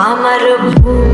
আমার ভুল